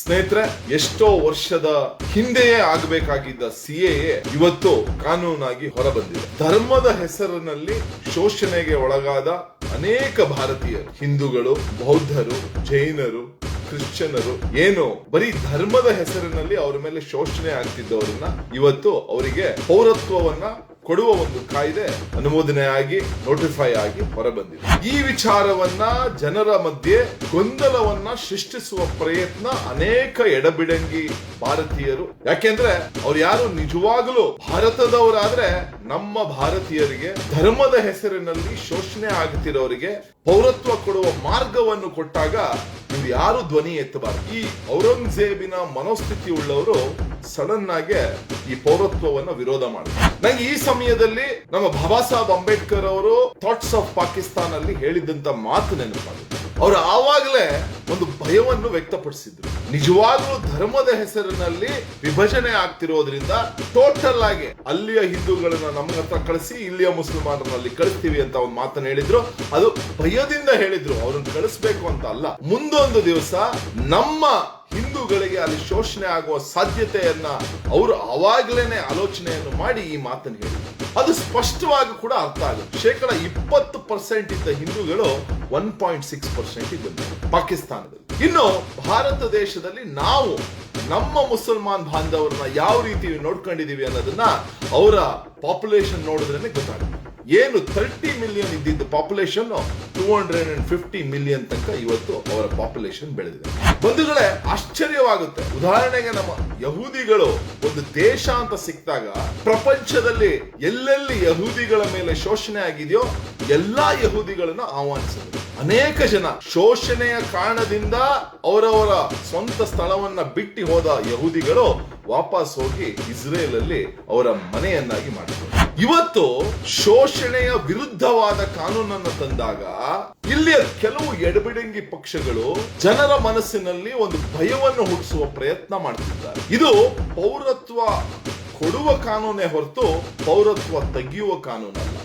ಸ್ನೇಹಿತರೆ, ಎಷ್ಟೋ ವರ್ಷದ ಹಿಂದೆಯೇ ಆಗಬೇಕಾಗಿದ್ದ ಸಿ ಇವತ್ತು ಕಾನೂನಾಗಿ ಹೊರಬಂದಿದೆ. ಧರ್ಮದ ಹೆಸರಿನಲ್ಲಿ ಶೋಷಣೆಗೆ ಒಳಗಾದ ಅನೇಕ ಭಾರತೀಯರು, ಹಿಂದೂಗಳು, ಬೌದ್ಧರು, ಜೈನರು, ಕ್ರಿಶ್ಚಿಯನರು, ಏನು ಬರೀ ಧರ್ಮದ ಹೆಸರಿನಲ್ಲಿ ಅವರ ಮೇಲೆ ಶೋಷಣೆ ಆಗ್ತಿದ್ದವರನ್ನ ಇವತ್ತು ಅವರಿಗೆ ಪೌರತ್ವವನ್ನ ಕೊಡುವ ಒಂದು ಕಾಯ್ದೆ ಅನುಮೋದನೆ ಆಗಿ ನೋಟಿಫೈ ಆಗಿ ಹೊರಬಂದಿದೆ. ಈ ವಿಚಾರವನ್ನ ಜನರ ಮಧ್ಯೆ ಗೊಂದಲವನ್ನ ಸೃಷ್ಟಿಸುವ ಪ್ರಯತ್ನ ಅನೇಕ ಎಡಬಿಡಂಗಿ ಭಾರತೀಯರು. ಯಾಕೆಂದ್ರೆ ಅವ್ರು ಯಾರು? ನಿಜವಾಗಲೂ ಭಾರತದವರಾದ್ರೆ ನಮ್ಮ ಭಾರತೀಯರಿಗೆ, ಧರ್ಮದ ಹೆಸರಿನಲ್ಲಿ ಶೋಷಣೆ ಆಗುತ್ತಿರೋರಿಗೆ ಪೌರತ್ವ ಕೊಡುವ ಮಾರ್ಗವನ್ನು ಕೊಟ್ಟಾಗ ಇವ್ರು ಯಾರು ಧ್ವನಿ ಎತ್ತಬಾರದು? ಈ ಔರಂಗಜೇಬಿನ ಮನೋಸ್ಥಿತಿ ಉಳ್ಳವರು ಸಡನ್ ಆಗಿ ಈ ಪೌರತ್ವವನ್ನ ವಿರೋಧ ಮಾಡಿದ್ರು. ನಂಗೆ ಈ ಸಮಯದಲ್ಲಿ ನಮ್ಮ ಬಾಬಾ ಸಾಹೇಬ್ ಅಂಬೇಡ್ಕರ್ ಅವರು ಥಾಟ್ಸ್ ಆಫ್ ಪಾಕಿಸ್ತಾನ್ ಅಲ್ಲಿ ಹೇಳಿದಂತ ಮಾತು ನೆನಪಾಗುತ್ತೆ ಅವರು ಆವಾಗಲೇ ಒಂದು ಭಯವನ್ನು ವ್ಯಕ್ತಪಡಿಸಿದ್ರು. ನಿಜವಾಗ್ಲೂ ಧರ್ಮದ ಹೆಸರಿನಲ್ಲಿ ವಿಭಜನೆ ಆಗ್ತಿರೋದ್ರಿಂದ ಟೋಟಲ್ ಆಗಿ ಅಲ್ಲಿಯ ಹಿಂದೂಗಳನ್ನ ನಮ್ಮ ಹತ್ರ ಕಳಿಸಿ, ಇಲ್ಲಿಯ ಮುಸಲ್ಮಾನರಲ್ಲಿ ಕಳಿಸ್ತೀವಿ ಅಂತ ಒಂದು ಮಾತನ್ನ ಹೇಳಿದ್ರು. ಅದು ಭಯದಿಂದ ಹೇಳಿದ್ರು. ಅವ್ರನ್ನ ಕಳಿಸ್ಬೇಕು ಅಂತ ಅಲ್ಲ. ಮುಂದೊಂದು ದಿವಸ ನಮ್ಮ ಹಿಂದೂಗಳಿಗೆ ಅಲ್ಲಿ ಶೋಷಣೆ ಆಗುವ ಸಾಧ್ಯತೆಯನ್ನ ಅವರು ಅವಾಗ್ಲೇನೆ ಆಲೋಚನೆಯನ್ನು ಮಾಡಿ ಈ ಮಾತನ್ನು ಹೇಳಿದರು. ಅದು ಸ್ಪಷ್ಟವಾಗಿ ಕೂಡ ಅರ್ಥ ಆಗುತ್ತೆ. ಶೇಕಡ ಇಪ್ಪತ್ತು ಪರ್ಸೆಂಟ್ ಇದ್ದ ಹಿಂದೂಗಳು ಒನ್ ಪಾಯಿಂಟ್ ಸಿಕ್ಸ್ ಪರ್ಸೆಂಟ್ ಬಂದಿದೆ ಪಾಕಿಸ್ತಾನದಲ್ಲಿ. ಇನ್ನು ಭಾರತ ದೇಶದಲ್ಲಿ ನಾವು ನಮ್ಮ ಮುಸಲ್ಮಾನ್ ಬಾಂಧವರನ್ನ ಯಾವ ರೀತಿ ನೋಡ್ಕೊಂಡಿದೀವಿ ಅನ್ನೋದನ್ನ ಅವರ ಪಾಪ್ಯುಲೇಷನ್ ನೋಡಿದ್ರೇನೆ ಗೊತ್ತಾಗುತ್ತೆ. ಏನು ತರ್ಟಿ ಮಿಲಿಯನ್ ಇದ್ದಿದ್ದ population two hundred and fifty million ತನಕ ಇವತ್ತು ಅವರ ಪಾಪ್ಯುಲೇಷನ್ ಬೆಳೆದಿದೆ. ಬಂಧುಗಳೇ, ಆಶ್ಚರ್ಯವಾಗುತ್ತೆ. ಉದಾಹರಣೆಗೆ ನಮ್ಮ ಯಹೂದಿಗಳು ಒಂದು ದೇಶ ಅಂತ ಸಿಕ್ಕಿದಾಗ, ಪ್ರಪಂಚದಲ್ಲಿ ಎಲ್ಲೆಲ್ಲಿ ಯಹೂದಿಗಳ ಮೇಲೆ ಶೋಷಣೆ ಆಗಿದೆಯೋ, ಎಲ್ಲಾ ಯಹೂದಿಗಳನ್ನ ಆಹ್ವಾನಿಸಿದ್ರು. ಅನೇಕ ಜನ ಶೋಷಣೆಯ ಕಾರಣದಿಂದ ಅವರವರ ಸ್ವಂತ ಸ್ಥಳವನ್ನ ಬಿಟ್ಟು ಹೋದ ಯಹೂದಿಗಳು ವಾಪಸ್ ಹೋಗಿ ಇಸ್ರೇಲ್ ಅಲ್ಲಿ ಅವರ ಮನೆಯನ್ನಾಗಿ ಮಾಡಿದ್ರು. ಇವತ್ತು ಶೋಷಣೆಯ ವಿರುದ್ಧವಾದ ಕಾನೂನನ್ನು ತಂದಾಗ ಇಲ್ಲಿಯ ಕೆಲವು ಎಡಬಿಡಂಗಿ ಪಕ್ಷಗಳು ಜನರ ಮನಸ್ಸಿನಲ್ಲಿ ಒಂದು ಭಯವನ್ನು ಹುಟ್ಟಿಸುವ ಪ್ರಯತ್ನ ಮಾಡುತ್ತಿದ್ದಾರೆ ಇದು ಪೌರತ್ವ ಕೊಡುವ ಕಾನೂನೇ ಹೊರತು ಪೌರತ್ವ ತೆಗೆಯುವ ಕಾನೂನಲ್ಲ.